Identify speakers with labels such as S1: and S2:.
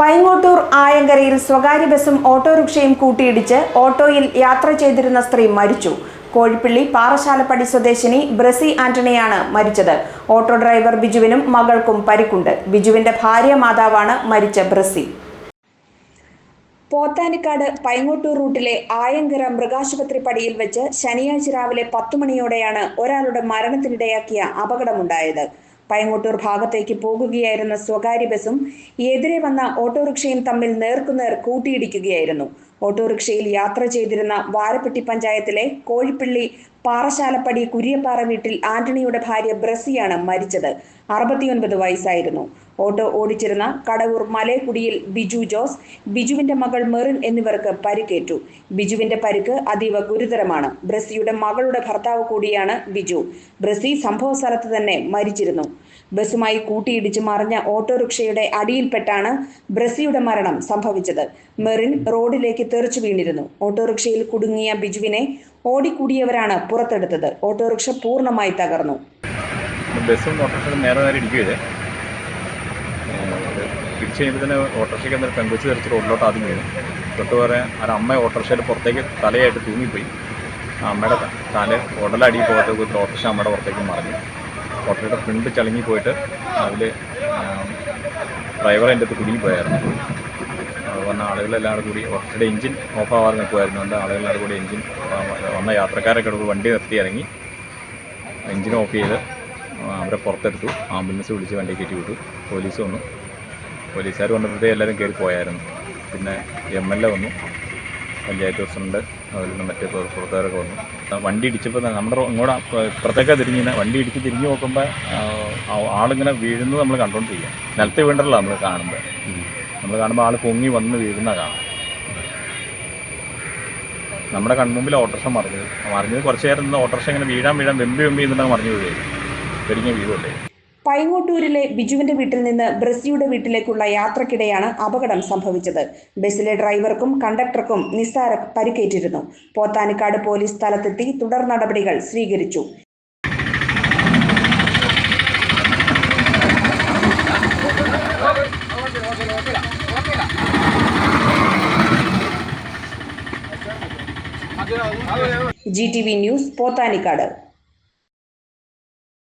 S1: പൈങ്ങോട്ടൂർ ആയങ്കരയിൽ സ്വകാര്യ ബസും ഓട്ടോറിക്ഷയും കൂട്ടിയിടിച്ച് ഓട്ടോയിൽ യാത്ര ചെയ്തിരുന്ന സ്ത്രീ മരിച്ചു. കോഴിപ്പള്ളി പാറശാലപ്പടി സ്വദേശിനി ബ്രസി ആന്റണിയാണ് മരിച്ചത്. ഓട്ടോ ഡ്രൈവർ ബിജുവിനും മകൾക്കും പരിക്കുണ്ട്. ബിജുവിന്റെ ഭാര്യ മാതാവാണ് മരിച്ച ബ്രസി. പോത്താനിക്കാട് പൈങ്ങോട്ടൂർ റൂട്ടിലെ ആയങ്കര മൃഗാശുപത്രി പടിയിൽ വെച്ച് ശനിയാഴ്ച രാവിലെ പത്തുമണിയോടെയാണ് ഒരാളുടെ മരണത്തിനിടയാക്കിയ അപകടമുണ്ടായത്. പൈങ്ങോട്ടൂർ ഭാഗത്തേക്ക് പോകുകയായിരുന്ന സ്വകാര്യ ബസും എതിരെ വന്ന ഓട്ടോറിക്ഷയും തമ്മിൽ നേർക്കുനേർ കൂട്ടിയിടിക്കുകയായിരുന്നു. ഓട്ടോറിക്ഷയിൽ യാത്ര ചെയ്തിരുന്ന വാരപ്പെട്ടി പഞ്ചായത്തിലെ കോഴിപ്പള്ളി പാറശാലപ്പടി കുര്യപ്പാറ വീട്ടിൽ ആന്റണിയുടെ ഭാര്യ ബ്രസിയാണ് മരിച്ചത്. അറുപത്തിയൊൻപത് വയസ്സായിരുന്നു. ഓട്ടോ ഓടിച്ചിരുന്ന കടവൂർ മലേക്കുടിയിൽ ബിജു ജോസ് ബിജുവിന്റെ മകൾ മെറിൻ എന്നിവർക്ക് പരിക്കേറ്റു. ബിജുവിന്റെ പരിക്ക് അതീവ ഗുരുതരമാണ്. ബ്രസിയുടെ മകളുടെ ഭർത്താവ് കൂടിയാണ് ബിജു. ബ്രസി സംഭവ സ്ഥലത്ത് തന്നെ മരിച്ചിരുന്നു. ബസുമായി കൂട്ടിയിടിച്ച് മറിഞ്ഞ ഓട്ടോറിക്ഷയുടെ അടിയിൽപ്പെട്ടാണ് ബ്രസിയുടെ മരണം സംഭവിച്ചത്. മെറിൻ റോഡിലേക്ക് തെറിച്ചു വീണിരുന്നു. ഓട്ടോറിക്ഷയിൽ കുടുങ്ങിയ ബിജുവിനെ ഓടിക്കൂടിയവരാണ് പുറത്തെടുത്തത്. ഓട്ടോറിക്ഷ പൂർണമായി തകർന്നു.
S2: ബസ്സും ഓട്ടോറിക്ഷയും നേരെ നേരെ ഇടിക്കുകയത് ഇടിച്ച് കഴിയുമ്പോൾ തന്നെ ഓട്ടോറിക്ഷയ്ക്ക് എന്തൊരു ആദ്യം വീണു. തൊട്ട് പറയാൻ ഒരു അമ്മ ഓട്ടോറിക്ഷയുടെ പുറത്തേക്ക് തലയായിട്ട് തൂങ്ങിപ്പോയി. അമ്മയുടെ തല ഉടലടി പോയിട്ട് ഓട്ടോറിക്ഷ അമ്മയുടെ പുറത്തേക്ക് മറിഞ്ഞു. ഓട്ടോയുടെ ഫ്രണ്ട് ചളിങ്ങി പോയിട്ട് അതിൽ ഡ്രൈവർ എന്റെ അടുത്ത് അത് വന്ന ആളുകളെല്ലാവരും കൂടി ഒറ്റയുടെ എഞ്ചിൻ ഓഫ് ആവാതെ നിൽക്കുമായിരുന്നു അതുകൊണ്ട് ആളുകളെല്ലാവരും കൂടി എഞ്ചിൻ വന്ന യാത്രക്കാരൊക്കെ വണ്ടി നിർത്തി ഇറങ്ങി. എഞ്ചിൻ ഓഫ് ചെയ്ത് അവരെ പുറത്തെടുത്തു. ആംബുലൻസ് വിളിച്ച് വണ്ടി കയറ്റി വിട്ടു. പോലീസ് വന്നു. പോലീസുകാർ വന്നപ്പോഴത്തേ എല്ലാവരും കയറി പോയായിരുന്നു. പിന്നെ എം എൽ എ വന്നു. പഞ്ചായത്ത് പ്രസിഡന്റ് അതുപോലെ തന്നെ മറ്റേ പുറ- പുറത്തുകാരൊക്കെ വന്നു. വണ്ടി ഇടിച്ചപ്പോൾ തന്നെ നമ്മുടെ ഇങ്ങോട്ട് ഇപ്പുറത്തേക്ക് തിരിഞ്ഞിങ്ങനെ വണ്ടി ഇടിച്ച് തിരിഞ്ഞു നോക്കുമ്പോൾ ആളിങ്ങനെ വീഴുന്നത് നമ്മൾ കണ്ടുകൊണ്ടിരിക്കുക നിലത്ത് വീണ്ടല്ലോ നമ്മൾ കാണുമ്പോൾ നമ്മൾ കാണുമ്പോൾ ആൾ പൊങ്ങി വന്ന് വീഴുന്ന കാണാം. നമ്മുടെ കൺമുമ്പിൽ ഓട്ടോറിക്ഷ മറിഞ്ഞത് മറിഞ്ഞത് കുറച്ച് നേരം നിന്ന് ഓട്ടോറിക്ഷ ഇങ്ങനെ വീഴാൻ വീഴാൻ വെമ്പി വെമ്പി എന്നിട്ട് മറിഞ്ഞു വീഴുകയായിരുന്നു പെരിഞ്ഞ വീഴുമല്ലേ
S1: പൈങ്ങോട്ടൂരിലെ ബിജുവിന്റെ വീട്ടിൽ നിന്ന് ബ്രസിയുടെ വീട്ടിലേക്കുള്ള യാത്രക്കിടെയാണ് അപകടം സംഭവിച്ചത്. ബസ്സിലെ ഡ്രൈവർക്കും കണ്ടക്ടർക്കും നിസ്സാര പരിക്കേറ്റിരുന്നു. പോത്താനിക്കാട് പോലീസ് സ്ഥലത്തെത്തി തുടർ നടപടികൾ സ്വീകരിച്ചു. જીટીવી ન્યૂઝ પોતાની કાળવ